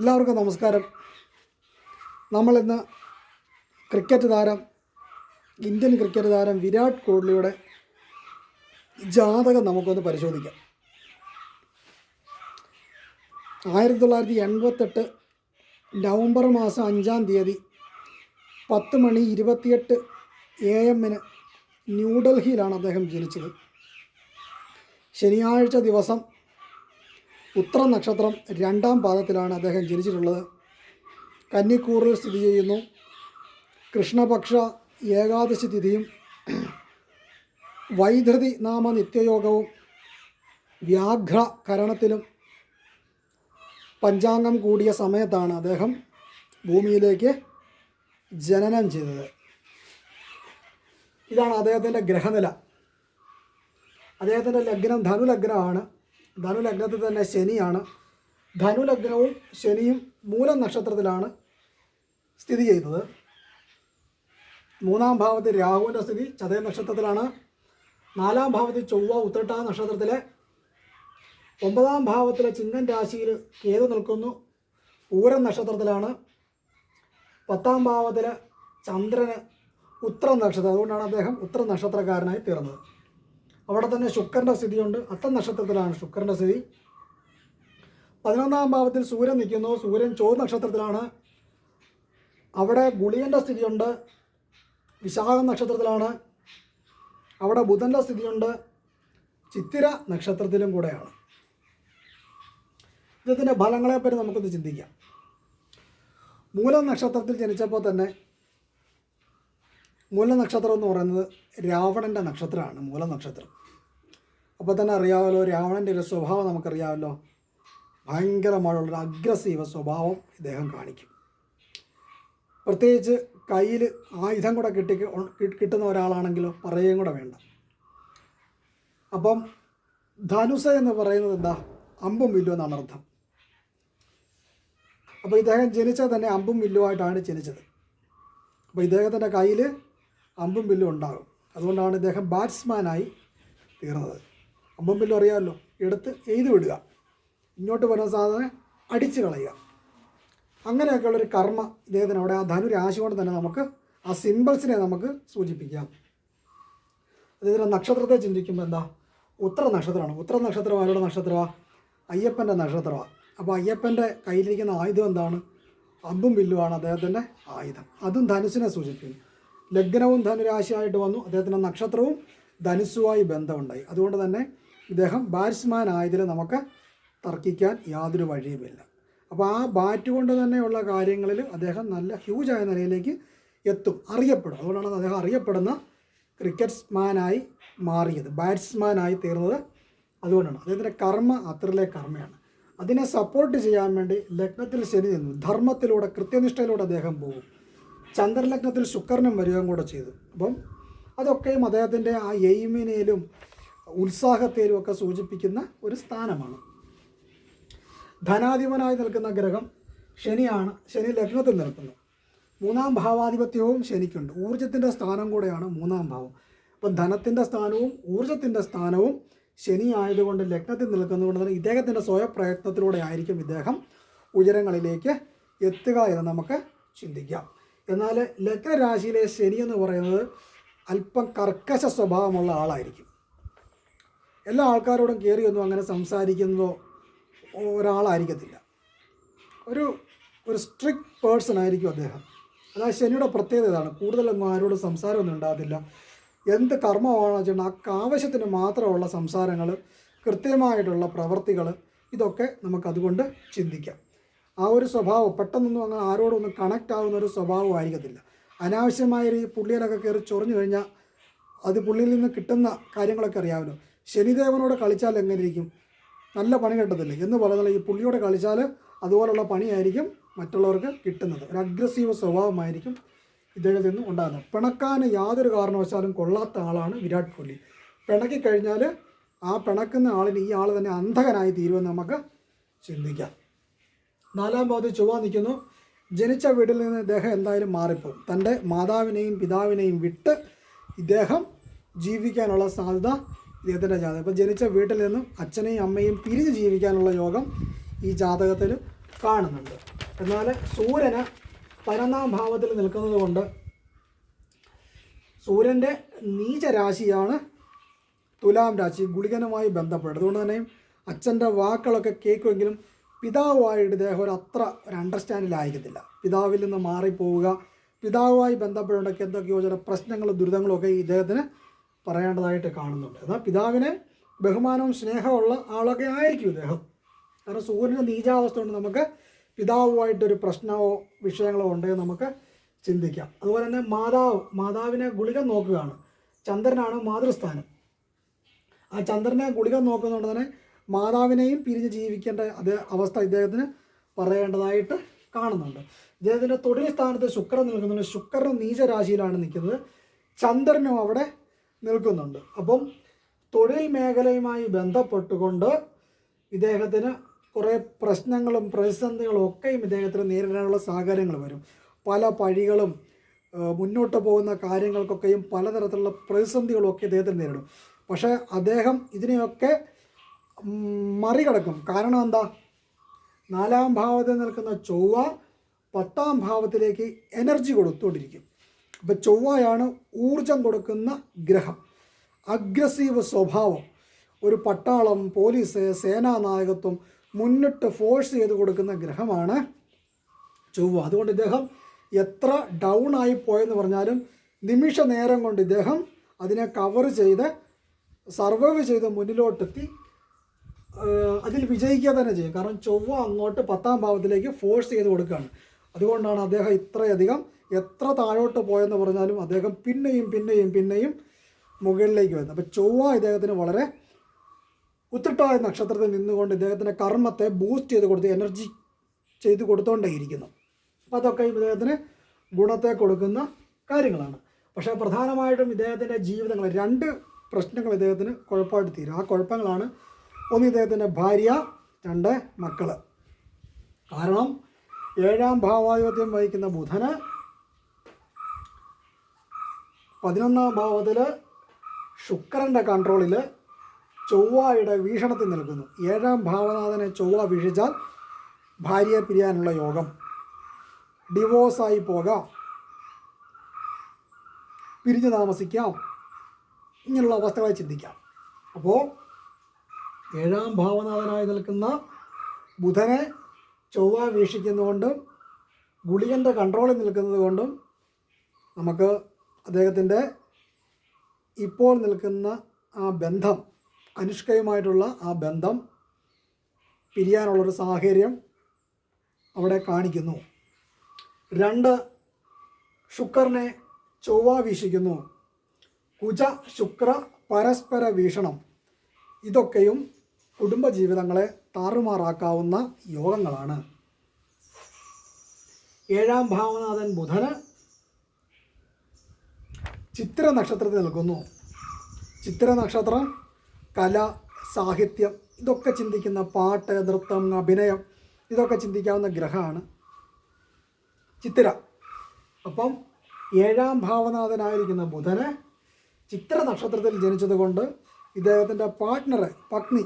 എല്ലാവർക്കും നമസ്കാരം. നമ്മളിന്ന് ക്രിക്കറ്റ് താരം ഇന്ത്യൻ ക്രിക്കറ്റ് താരം വിരാട് കോഹ്ലിയുടെ ജാതകം നമുക്കൊന്ന് പരിശോധിക്കാം. ആയിരത്തി തൊള്ളായിരത്തി എൺപത്തെട്ട് നവംബർ മാസം അഞ്ചാം തീയതി പത്ത് മണി ഇരുപത്തിയെട്ട് എ എമ്മിന് ന്യൂഡൽഹിയിലാണ് അദ്ദേഹം ജനിച്ചത്. ശനിയാഴ്ച ദിവസം ഉത്തര നക്ഷത്രം രണ്ടാം പാദത്തിലാണ് അദ്ദേഹം ജനിച്ചിട്ടുള്ളത്. കന്നിക്കൂറിൽ സ്ഥിതി ചെയ്യുന്നു. കൃഷ്ണപക്ഷ ഏകാദശി തിഥിയും വൈധൃതി നാമ നിത്യയോഗവും വ്യാഘ്ര കരണത്തിലും പഞ്ചാംഗം കൂടിയ സമയത്താണ് അദ്ദേഹം ഭൂമിയിലേക്ക് ജനനം ചെയ്തത്. ഇതാണ് അദ്ദേഹത്തിന്റെ ഗ്രഹനില. അദ്ദേഹത്തിന്റെ ലഗ്നം ധനുലഗ്നമാണ്. ധനുലഗ്നത്തിൽ തന്നെ ശനിയാണ്. ധനുലഗ്നവും ശനിയും മൂലം നക്ഷത്രത്തിലാണ് സ്ഥിതി ചെയ്തത് മൂന്നാം ഭാവത്തിൽ രാഹുവിന്റെ സ്ഥിതി ചതയ നക്ഷത്രത്തിലാണ്. നാലാം ഭാവത്തിൽ ചൊവ്വ ഉത്രട്ടാ നക്ഷത്രത്തിലെ ഒമ്പതാം ഭാവത്തിലെ ചിങ്ങൻ രാശിയിൽ കേതു നിൽക്കുന്നു. ഊരൻ നക്ഷത്രത്തിലാണ്. പത്താം ഭാവത്തിലെ ചന്ദ്രന് ഉത്തര നക്ഷത്രം. അതുകൊണ്ടാണ് അദ്ദേഹം ഉത്തര നക്ഷത്രക്കാരനായി തീർന്നത്. അവിടെ തന്നെ ശുക്രന്റെ സ്ഥിതിയുണ്ട്. അത്തം നക്ഷത്രത്തിലാണ് ശുക്രന്റെ സ്ഥിതി. പതിനൊന്നാം ഭാവത്തിൽ സൂര്യൻ നിൽക്കുന്നു. സൂര്യൻ ചോ നക്ഷത്രത്തിലാണ്. അവിടെ ഗുളിയന്റെ സ്ഥിതിയുണ്ട്. വിശാഖ നക്ഷത്രത്തിലാണ്. അവിടെ ബുധന്റെ സ്ഥിതിയുണ്ട്. ചിത്തിര നക്ഷത്രത്തിലും കൂടെയാണ്. ഇദ്ദേഹത്തിന്റെ ഫലങ്ങളെപ്പറ്റി നമുക്കൊന്ന് ചിന്തിക്കാം. മൂലം നക്ഷത്രത്തിൽ ജനിച്ചപ്പോൾ തന്നെ മൂലനക്ഷത്രം എന്ന് പറയുന്നത് രാവണന്റെ നക്ഷത്രമാണ്. മൂല നക്ഷത്രം. അപ്പോൾ തന്നെ അറിയാമല്ലോ രാവണന്റെ ഒരു സ്വഭാവം നമുക്കറിയാമല്ലോ. ഭയങ്കരമായുള്ളൊരു അഗ്രസീവ സ്വഭാവം ഇദ്ദേഹം കാണിക്കും. പ്രത്യേകിച്ച് കയ്യിൽ ആയുധം കൂടെ കിട്ടി കിട്ടുന്ന ഒരാളാണെങ്കിലോ പറയുകയും കൂടെ വേണ്ട. അപ്പം ധനുസ് എന്ന് പറയുന്നത് എന്താ? അമ്പും വില്ലു എന്നാണ് അർത്ഥം. അപ്പോൾ ഇദ്ദേഹം ജനിച്ചത് തന്നെ അമ്പും വില്ലുമായിട്ടാണ് ജനിച്ചത്. അപ്പോൾ ഇദ്ദേഹത്തിന്റെ കയ്യിൽ അമ്പും വില്ലും ഉണ്ടാകും. അതുകൊണ്ടാണ് ഇദ്ദേഹം ബാറ്റ്സ്മാനായി തീർന്നത്. അമ്പും പല്ലും അറിയാമല്ലോ. എടുത്ത് എഴുതി വിടുക. ഇങ്ങോട്ട് വരുന്ന സാധനം അടിച്ചു കളയുക. അങ്ങനെയൊക്കെയുള്ളൊരു കർമ്മ ഇദ്ദേഹത്തിന് അവിടെ ആ ധനുരാശി കൊണ്ട് തന്നെ നമുക്ക് ആ സിമ്പിൾസിനെ നമുക്ക് സൂചിപ്പിക്കാം. അദ്ദേഹത്തിന്റെ നക്ഷത്രത്തെ ചിന്തിക്കുമ്പോൾ എന്താ? ഉത്തര നക്ഷത്രമാണ്. ഉത്തര നക്ഷത്രം ആരുടെ നക്ഷത്രമാണ് അയ്യപ്പന്റെ നക്ഷത്രമാണ് അപ്പോൾ അയ്യപ്പന്റെ കയ്യിലിരിക്കുന്ന ആയുധം എന്താണ്? അമ്പും വില്ലുമാണ് അദ്ദേഹത്തിന്റെ ആയുധം. അതും ധനുസിനെ സൂചിപ്പിക്കുന്നു. ലഗ്നവും ധനുരാശിയായിട്ട് വന്നു. അദ്ദേഹത്തിന്റെ നക്ഷത്രവും ധനുസുമായി ബന്ധമുണ്ടായി. അതുകൊണ്ട് തന്നെ ഇദ്ദേഹം ബാറ്റ്സ്മാൻ ആയതിൽ നമുക്ക് തർക്കിക്കാൻ യാതൊരു വഴിയുമില്ല. അപ്പോൾ ആ ബാറ്റ് കൊണ്ട് തന്നെയുള്ള കാര്യങ്ങളിൽ അദ്ദേഹം നല്ല ഹ്യൂജായ നിലയിലേക്ക് എത്തും. അറിയപ്പെടും. അതുകൊണ്ടാണ് അദ്ദേഹം അറിയപ്പെടുന്ന ക്രിക്കറ്റ്സ്മാനായി മാറിയത്. ബാറ്റ്സ്മാനായി തീർന്നത് അതുകൊണ്ടാണ്. അദ്ദേഹത്തിന്റെ കർമ്മ അത്രയിലെ കർമ്മയാണ്. അതിനെ സപ്പോർട്ട് ചെയ്യാൻ വേണ്ടി ലഗ്നത്തിൽ ശരി നിന്നു. ധർമ്മത്തിലൂടെ കൃത്യനിഷ്ഠയിലൂടെ അദ്ദേഹം പോകും. ചന്ദ്രലഗ്നത്തിൽ ശുക്രനും വരികയും കൂടെ ചെയ്തു. അപ്പം അതൊക്കെയും അദ്ദേഹത്തിന്റെ ആ എയിമിനേലും ഉത്സാഹത്തേലും ഒക്കെ സൂചിപ്പിക്കുന്ന ഒരു സ്ഥാനമാണ്. ധനാധിപനായി നിൽക്കുന്ന ഗ്രഹം ശനിയാണ്. ശനി ലഗ്നത്തിൽ നിൽക്കുന്നു. മൂന്നാം ഭാവാധിപത്യവും ശനിക്കുണ്ട്. ഊർജത്തിന്റെ സ്ഥാനം കൂടെയാണ് മൂന്നാം ഭാവം. അപ്പം ധനത്തിന്റെ സ്ഥാനവും ഊർജത്തിന്റെ സ്ഥാനവും ശനി ആയതുകൊണ്ട് ലഗ്നത്തിൽ നിൽക്കുന്നതുകൊണ്ട് തന്നെ ഇദ്ദേഹത്തിന്റെ സ്വയപ്രയത്നത്തിലൂടെ ആയിരിക്കും ഇദ്ദേഹം ഉയരങ്ങളിലേക്ക് എത്തുക എന്ന് നമുക്ക് ചിന്തിക്കാം. എന്നാൽ ലഗ്നരാശിയിലെ ശനി എന്ന് പറയുന്നത് അല്പം കർക്കശ സ്വഭാവമുള്ള ആളായിരിക്കും. എല്ലാ ആൾക്കാരോടും കയറിയൊന്നും അങ്ങനെ സംസാരിക്കുന്നതോ ഒരാളായിരിക്കത്തില്ല. ഒരു ഒരു സ്ട്രിക്റ്റ് പേഴ്സൺ ആയിരിക്കും അദ്ദേഹം. അതായത് ശനിയുടെ പ്രത്യേകത ഇതാണ്. കൂടുതലൊന്നും ആരോടും സംസാരമൊന്നും ഉണ്ടാകത്തില്ല. എന്ത് കർമ്മമാണെന്ന് വെച്ചിട്ടുണ്ടെങ്കിൽ ആവശ്യത്തിന് മാത്രമുള്ള സംസാരങ്ങൾ കൃത്യമായിട്ടുള്ള പ്രവർത്തികൾ ഇതൊക്കെ നമുക്കതുകൊണ്ട് ചിന്തിക്കാം. ആ ഒരു സ്വഭാവം പെട്ടെന്നൊന്നും അങ്ങനെ ആരോടൊന്നും കണക്റ്റ് ആകുന്ന ഒരു സ്വഭാവം ആയിരിക്കത്തില്ല. അനാവശ്യമായ ഈ പുള്ളിയിലൊക്കെ കയറി ചൊറിഞ്ഞു കഴിഞ്ഞാൽ അത് പുള്ളിയിൽ നിന്ന് കിട്ടുന്ന കാര്യങ്ങളൊക്കെ അറിയാമല്ലോ. ശനിദേവനോട് കളിച്ചാൽ എങ്ങനെ ഇരിക്കും നല്ല പണി കിട്ടത്തില്ല? എന്ന് പറയുന്നത് ഈ പുള്ളിയോട് കളിച്ചാൽ അതുപോലുള്ള പണിയായിരിക്കും മറ്റുള്ളവർക്ക് കിട്ടുന്നത്. ഒരു അഗ്രസീവ് സ്വഭാവമായിരിക്കും ഇദ്ദേഹത്തിൽ നിന്ന് ഉണ്ടാകുന്നത്. പിണക്കാൻ യാതൊരു കാരണവശാലും കൊള്ളാത്ത ആളാണ് വിരാട് കോഹ്ലി. പിണക്കി കഴിഞ്ഞാൽ ആ പിണക്കുന്ന ആളിന് ഈ ആൾ തന്നെ അന്ധകനായി തീരുമെന്ന് നമുക്ക് ചിന്തിക്കാം. നാലാം ഭാഗത്ത് ചൊവ്വ നിൽക്കുന്നു. ജനിച്ച വീട്ടിൽ നിന്ന് ഇദ്ദേഹം എന്തായാലും മാറിപ്പോകും. തന്റെ മാതാവിനെയും പിതാവിനെയും വിട്ട് ഇദ്ദേഹം ജീവിക്കാനുള്ള സാധ്യത ഇദ്ദേഹത്തിന്റെ ജാതകം. ഇപ്പോൾ ജനിച്ച വീട്ടിൽ നിന്നും അച്ഛനെയും അമ്മയും പിരിഞ്ഞ് ജീവിക്കാനുള്ള യോഗം ഈ ജാതകത്തിൽ കാണുന്നുണ്ട്. എന്നാൽ സൂര്യന് പതിനൊന്നാം ഭാവത്തിൽ നിൽക്കുന്നത് കൊണ്ട് സൂര്യന്റെ നീചരാശിയാണ് തുലാം രാശി ഗുളികനുമായി ബന്ധപ്പെട്ടത് അതുകൊണ്ട് തന്നെ അച്ഛന്റെ വാക്കുകളൊക്കെ കേൾക്കുമെങ്കിലും പിതാവുമായിട്ട് ഇദ്ദേഹം ഒരു അത്ര ഒരു അണ്ടർസ്റ്റാൻഡിലായിരിക്കത്തില്ല പിതാവിൽ നിന്ന് മാറിപ്പോവുക പിതാവുമായി ബന്ധപ്പെടേണ്ടൊക്കെ എന്തൊക്കെയോ ചില പ്രശ്നങ്ങളും ദുരിതങ്ങളും ഒക്കെ ഇദ്ദേഹത്തിന് പറയേണ്ടതായിട്ട് കാണുന്നുണ്ട്. എന്നാൽ പിതാവിനെ ബഹുമാനവും സ്നേഹമുള്ള ആളൊക്കെ ആയിരിക്കും ഇദ്ദേഹം. കാരണം സൂര്യന്റെ നീചാവസ്ഥ കൊണ്ട് നമുക്ക് പിതാവുമായിട്ടൊരു പ്രശ്നമോ വിഷയങ്ങളോ ഉണ്ടെങ്കിൽ നമുക്ക് ചിന്തിക്കാം. അതുപോലെ തന്നെ മാതാവ് മാതാവിനെ ഗുളിക നോക്കുകയാണ്. ചന്ദ്രനാണ് മാതൃസ്ഥാനം. ആ ചന്ദ്രനെ ഗുളിക നോക്കുന്നതുകൊണ്ട് തന്നെ മാതാവിനെയും പിരിഞ്ഞ് ജീവിക്കേണ്ട അതേ അവസ്ഥ ഇദ്ദേഹത്തിന് പറയേണ്ടതായിട്ട് കാണുന്നുണ്ട്. ഇദ്ദേഹത്തിന്റെ തൊഴിൽ സ്ഥാനത്ത് ശുക്രൻ നിൽക്കുന്നുണ്ട്. ശുക്രൻ നീചരാശിയിലാണ് നിൽക്കുന്നത്. ചന്ദ്രനും അവിടെ നിൽക്കുന്നുണ്ട്. അപ്പം തൊഴിൽ മേഖലയുമായി ബന്ധപ്പെട്ടുകൊണ്ട് ഇദ്ദേഹത്തിന് കുറേ പ്രശ്നങ്ങളും പ്രതിസന്ധികളും ഒക്കെയും ഇദ്ദേഹത്തിന് നേരിടാനുള്ള സാഹചര്യങ്ങൾ വരും. പല പഴികളും മുന്നോട്ട് പോകുന്ന കാര്യങ്ങൾക്കൊക്കെയും പലതരത്തിലുള്ള പ്രതിസന്ധികളൊക്കെ ഇദ്ദേഹത്തിന് നേരിടും. പക്ഷേ അദ്ദേഹം ഇതിനെയൊക്കെ മറികടക്കും. കാരണം എന്താ? നാലാം ഭാവത്തിൽ നിൽക്കുന്ന ചൊവ്വ പത്താം ഭാവത്തിലേക്ക് എനർജി കൊടുത്തുകൊണ്ടിരിക്കും. അപ്പോൾ ചൊവ്വയാണ് ഊർജം കൊടുക്കുന്ന ഗ്രഹം. അഗ്രസീവ് സ്വഭാവം. ഒരു പട്ടാളം പോലീസ് സേനാനായകത്വം മുന്നിട്ട് ഫോഴ്സ് ചെയ്ത് കൊടുക്കുന്ന ഗ്രഹമാണ് ചൊവ്വ. അതുകൊണ്ട് ഇദ്ദേഹം എത്ര ഡൗൺ ആയി പോയെന്ന് പറഞ്ഞാലും നിമിഷ നേരം കൊണ്ട് ഇദ്ദേഹം അതിനെ കവർ ചെയ്ത് സർവൈവ് ചെയ്ത് മുന്നിലോട്ടെത്തി അതിൽ വിജയിക്കുക തന്നെ ചെയ്യും. കാരണം ചൊവ്വ അങ്ങോട്ട് പത്താം ഭാവത്തിലേക്ക് ഫോഴ്സ് ചെയ്ത് കൊടുക്കുകയാണ്. അതുകൊണ്ടാണ് അദ്ദേഹം ഇത്രയധികം എത്ര താഴോട്ട് പോയെന്ന് പറഞ്ഞാലും അദ്ദേഹം പിന്നെയും പിന്നെയും പിന്നെയും മുകളിലേക്ക് വരുന്നു. അപ്പോൾ ചൊവ്വ ഇദ്ദേഹത്തിന് വളരെ ഉത്തിട്ടായ നക്ഷത്രത്തിൽ നിന്നുകൊണ്ട് ഇദ്ദേഹത്തിന്റെ കർമ്മത്തെ ബൂസ്റ്റ് ചെയ്ത് കൊടുത്ത് എനർജി ചെയ്ത് കൊടുത്തുകൊണ്ടേയിരിക്കുന്നു അപ്പോൾ അതൊക്കെ ഇദ്ദേഹത്തിന് ഗുണത്തെ കൊടുക്കുന്ന കാര്യങ്ങളാണ്. പക്ഷേ പ്രധാനമായിട്ടും ഇദ്ദേഹത്തിന്റെ ജീവിതങ്ങൾ രണ്ട് പ്രശ്നങ്ങൾ ഇദ്ദേഹത്തിന് കുഴപ്പമായിട്ട് തീരും. ആ കുഴപ്പങ്ങളാണ് ഒന്ന് ഇദ്ദേഹത്തിന്റെ ഭാര്യ രണ്ട് മക്കൾ കാരണം ഏഴാം ഭാവാധിപത്യം വഹിക്കുന്ന ബുധന് പതിനൊന്നാം ഭാവത്തിൽ ശുക്രന്റെ കൺട്രോളിൽ ചൊവ്വയുടെ വീക്ഷണത്തിൽ നിൽക്കുന്നു. ഏഴാം ഭാവനാഥനെ ചൊവ്വ വീക്ഷിച്ചാൽ ഭാര്യയെ പിരിയാനുള്ള യോഗം. ഡിവോഴ്സായി പോകാം. പിരിഞ്ഞു താമസിക്കാം. ഇങ്ങനെയുള്ള അവസ്ഥകളെ ചിന്തിക്കാം. അപ്പോൾ ഏഴാം ഭാവനാഥനായി നിൽക്കുന്ന ബുധനെ ചൊവ്വ വീക്ഷിക്കുന്നതുകൊണ്ടും ഗുളികന്റെ കൺട്രോളിൽ നിൽക്കുന്നത് കൊണ്ടും നമുക്ക് അദ്ദേഹത്തിന്റെ ഇപ്പോൾ നിൽക്കുന്ന ആ ബന്ധം അനുഷ്കയുമായിട്ടുള്ള ആ ബന്ധം പിരിയാനുള്ളൊരു സാഹചര്യം അവിടെ കാണിക്കുന്നു. രണ്ട് ശുക്രനെ ചൊവ്വ വീക്ഷിക്കുന്നു. കുജ ശുക്ര പരസ്പര വീക്ഷണം. ഇതൊക്കെയും കുടുംബജീവിതങ്ങളെ താറുമാറാക്കാവുന്ന യോഗങ്ങളാണ്. ഏഴാം ഭാവനാഥൻ ബുധന് ചിത്ര നക്ഷത്രത്തിൽ നിൽക്കുന്നു. ചിത്ര നക്ഷത്രം കല സാഹിത്യം ഇതൊക്കെ ചിന്തിക്കുന്ന പാട്ട് നൃത്തം അഭിനയം ഇതൊക്കെ ചിന്തിക്കാവുന്ന ഗ്രഹമാണ് ചിത്ര. അപ്പം ഏഴാം ഭാവനാഥനായിരിക്കുന്ന ബുധനെ ചിത്ര നക്ഷത്രത്തിൽ ജനിച്ചതുകൊണ്ട് ഇദ്ദേഹത്തിന്റെ പാർട്ട്ണർ പത്നി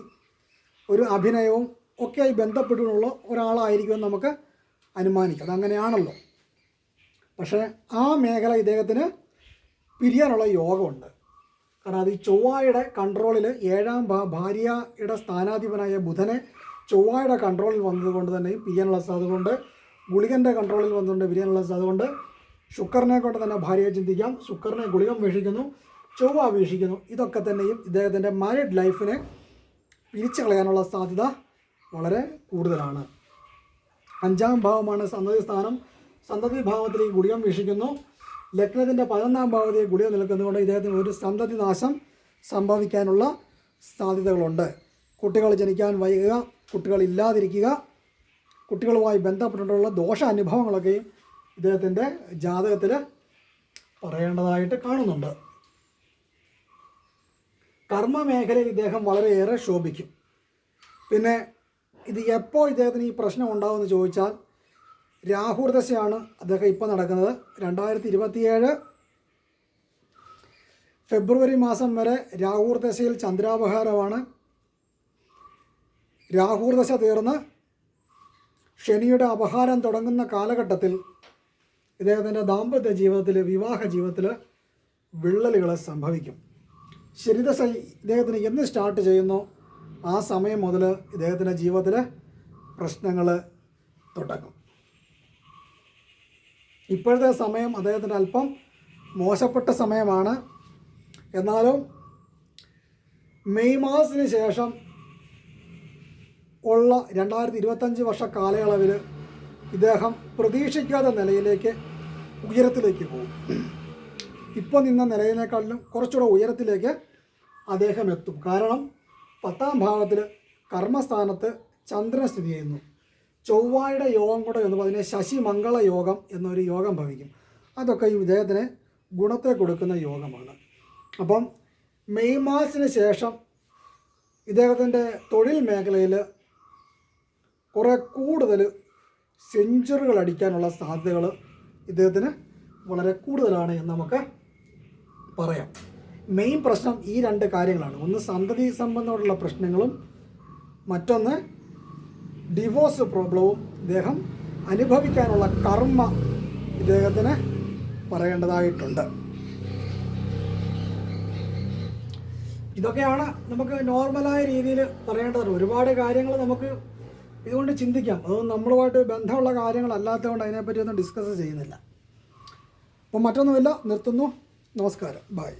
ഒരു അഭിനയവും ഒക്കെയായി ബന്ധപ്പെട്ടുള്ള ഒരാളായിരിക്കുമെന്ന് നമുക്ക് അനുമാനിക്കാം. അതങ്ങനെയാണല്ലോ പക്ഷേ ആ മേഖല ഇദ്ദേഹത്തിന് പിരിയാനുള്ള യോഗമുണ്ട്. കാരണം അത് ഈ ചൊവ്വായുടെ കൺട്രോളിൽ ഏഴാം ഭാര്യയുടെ സ്ഥാനാധിപനായ ബുധനെ ചൊവ്വായുടെ കൺട്രോളിൽ വന്നതുകൊണ്ട് തന്നെ പിരിയാനുള്ള സാധ്യത കൊണ്ട് ഗുളികന്റെ കൺട്രോളിൽ വന്നുകൊണ്ട് പിരിയാനുള്ള സാധ്യത കൊണ്ട് ശുക്രനെ കൊണ്ട് തന്നെ ഭാര്യയെ ചിന്തിക്കാം. ശുക്രനെ ഗുളികം വീക്ഷിക്കുന്നു ചൊവ്വ വീക്ഷിക്കുന്നു. ഇതൊക്കെ തന്നെയും ഇദ്ദേഹത്തിന്റെ മാരിഡ് ലൈഫിനെ പിരിച്ചു കളയാനുള്ള സാധ്യത വളരെ കൂടുതലാണ്. അഞ്ചാം ഭാവമാണ് സന്തതി സ്ഥാനം. സന്തതി ഭാവത്തിലേക്ക് ഗുളികം വീക്ഷിക്കുന്നു. ലഗ്നത്തിന്റെ പതിനൊന്നാം ഭാവത്തിലേക്ക് ഗുളിക നിൽക്കുന്നതുകൊണ്ട് ഇദ്ദേഹത്തിന് ഒരു സന്തതി നാശം സംഭവിക്കാനുള്ള സാധ്യതകളുണ്ട്. കുട്ടികൾ ജനിക്കാൻ വൈകുക കുട്ടികൾ ഇല്ലാതിരിക്കുക കുട്ടികളുമായി ബന്ധപ്പെട്ടിട്ടുള്ള ദോഷ അനുഭവങ്ങളൊക്കെയും ഇദ്ദേഹത്തിന്റെ ജാതകത്തിൽ പറയേണ്ടതായിട്ട് കാണുന്നുണ്ട്. കർമ്മ മേഖലയിൽ ഇദ്ദേഹം വളരെയേറെ ശോഭിക്കും. പിന്നെ ഇത് എപ്പോൾ ഇദ്ദേഹത്തിന് ഈ പ്രശ്നം ഉണ്ടാകുമെന്ന് ചോദിച്ചാൽ രാഹുർ ദശയാണ് അദ്ദേഹം ഇപ്പോൾ നടക്കുന്നത്. രണ്ടായിരത്തി ഇരുപത്തിയേഴ് ഫെബ്രുവരി മാസം വരെ രാഹുർദശയിൽ ചന്ദ്രാപഹാരമാണ്. രാഹൂർ ദശ തീർന്ന് ശനിയുടെ അപഹാരം തുടങ്ങുന്ന കാലഘട്ടത്തിൽ ഇദ്ദേഹത്തിന്റെ ദാമ്പത്യ ജീവിതത്തിൽ വിവാഹ ജീവിതത്തിൽ വിള്ളലുകൾ സംഭവിക്കും. ശനിദശ ഇദ്ദേഹത്തിന് എന്ന് സ്റ്റാർട്ട് ചെയ്യുന്നു ആ സമയം മുതൽ ഇദ്ദേഹത്തിന്റെ ജീവിതത്തിൽ പ്രശ്നങ്ങൾ തുടങ്ങും. ഇപ്പോഴത്തെ സമയം അദ്ദേഹത്തിന് അല്പം മോശപ്പെട്ട സമയമാണ്. എന്നാലും മെയ് മാസത്തിന് ശേഷം ഉള്ള രണ്ടായിരത്തി ഇരുപത്തഞ്ച് വർഷ കാലയളവിൽ ഇദ്ദേഹം പ്രതീക്ഷിക്കാത്ത നിലയിലേക്ക് ഉയരത്തിലേക്ക് പോകും. ഇപ്പോൾ നിന്ന നിലയിനേക്കാളിലും കുറച്ചുകൂടെ ഉയരത്തിലേക്ക് അദ്ദേഹം എത്തും. കാരണം പത്താം ഭാവത്തിൽ കർമ്മസ്ഥാനത്ത് ചന്ദ്രൻ സ്ഥിതി ചെയ്യുന്നു. ചൊവ്വായുടെ യോഗം കൂടെ എന്ന് അതിനെ ശശിമംഗള യോഗം എന്നൊരു യോഗം ഭവിക്കും. അതൊക്കെ ഈ ഇദ്ദേഹത്തിന് ഗുണത്തെ കൊടുക്കുന്ന യോഗമാണ്. അപ്പം മെയ് മാസത്തിന് ശേഷം ഇദ്ദേഹത്തിന്റെ തൊഴിൽ മേഖലയിൽ കുറേ കൂടുതൽ സെഞ്ചുറികൾ അടിക്കാനുള്ള സാധ്യതകൾ ഇദ്ദേഹത്തിന് വളരെ കൂടുതലാണ് എന്ന് നമുക്ക് പറയാം. മെയിൻ പ്രശ്നം ഈ രണ്ട് കാര്യങ്ങളാണ്. ഒന്ന് സന്തതി സംബന്ധമായിട്ടുള്ള പ്രശ്നങ്ങളും മറ്റൊന്ന് ഡിവോഴ്സ് പ്രോബ്ലവും ഇദ്ദേഹം അനുഭവിക്കാനുള്ള കർമ്മ ഇദ്ദേഹത്തിന് പറയേണ്ടതായിട്ടുണ്ട്. ഇതൊക്കെയാണ് നമുക്ക് നോർമലായ രീതിയിൽ പറയേണ്ടത്. ഒരുപാട് കാര്യങ്ങൾ നമുക്ക് ഇതുകൊണ്ട് ചിന്തിക്കാം. അതൊന്നും നമ്മളുമായിട്ട് ബന്ധമുള്ള കാര്യങ്ങളല്ലാത്തതുകൊണ്ട് അതിനെപ്പറ്റി ഒന്നും ഡിസ്കസ് ചെയ്യുന്നില്ല. അപ്പം മറ്റൊന്നുമില്ല. നിർത്തുന്നു. നമസ്കാരം. ബൈ